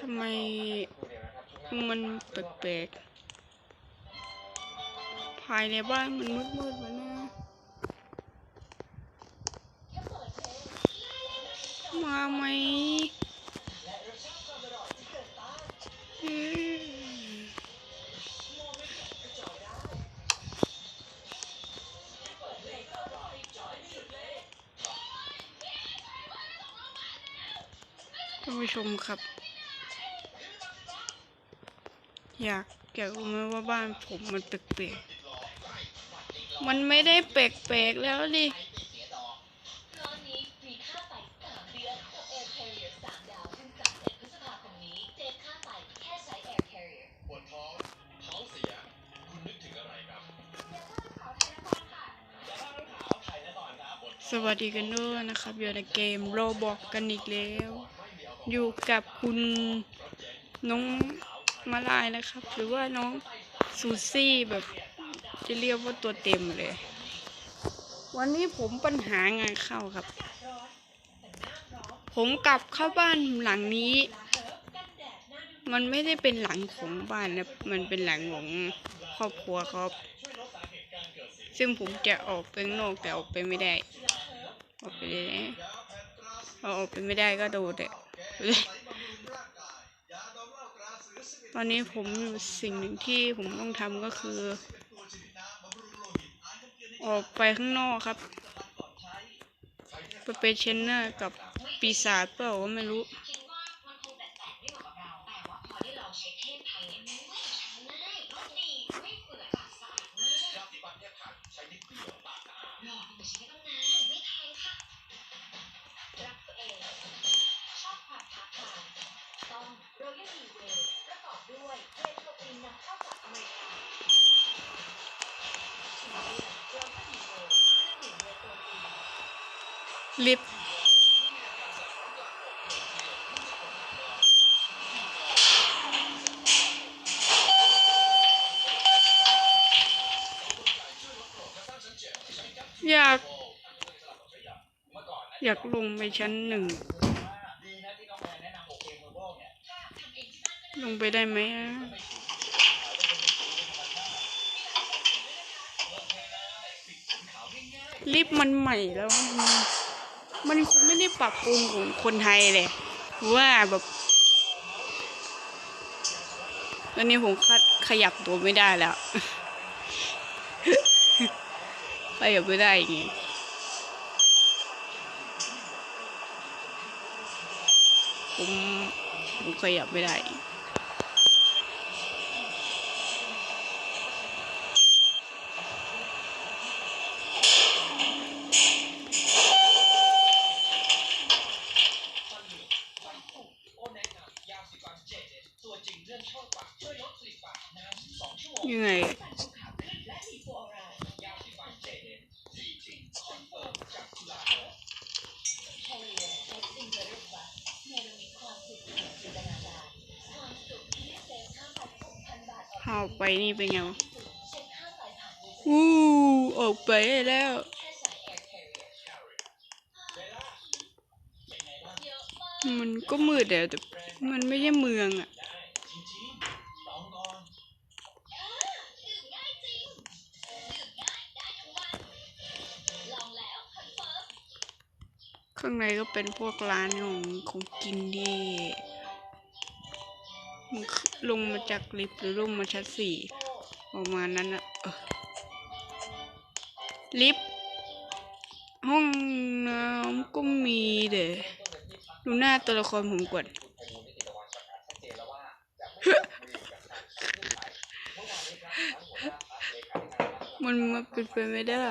ทำไมมันแปลกๆภายในบ้านมันมืดๆวะเนี่ยมาไหมอืมท่านผู้ชมครับ อยากอยากรู้ไหมว่าบ้านผมมันแปลกๆมันไม่ได้แปลกๆแล้วดิสวัสวัสดีกันด้วยนะครับ อยู่ในเกมโรบอกกันอีกแล้ว อยู่กับคุณน้อง มาลายนะครับ หรือว่าน้องซูซี่แบบจะเรียกว่าตัวเต็มเลย วันนี้ผมปัญหางานเข้าครับ ผมกลับเข้าบ้านหลังนี้ มันไม่ได้เป็นหลังของบ้านนะ มันเป็นหลังของครอบครัวครับ ซึ่งผมจะออกไปนอกแต่ออกไปไม่ได้ ออกไปเลยเอออกไปไม่ได้ก็โดนแต่ ตอนนี้ผมอยู่สิ่งหนึ่งที่ผมต้องทำก็คือ ออกไปข้างนอกครับไปเป็นเชนเนอร์กับปีศาจเปล่าก็ไม่รู้ ลิฟต์อยาก อยากลงไปชั้นหนึ่ง ลงไปได้ไหมอะลิฟต์มันใหม่แล้ว มันคงไม่ได้ปรับปรุงของคนไทยเลยว่าแบบตอนนี้ผมขขยับตัวไม่ได้แล้วขยับไม่ได้ไงผมผมขยับไม่ได้ ยังไงพาออกไปนี่เป็นไงวะอู้ออกไปแล้วมันก็มืดแต่แต่มันไม่ใช่เมืองอะ ข้างในก็เป็นพวกร้านของของกินที่ลงมาจากลิฟต์หรือลงมาชั้นสี่ประมาณนั้นอะลิฟต์ห้องน้ำก็มีเด้ดูหน้าตัวละครผมก่อนมันมันเป็นไปไม่ได้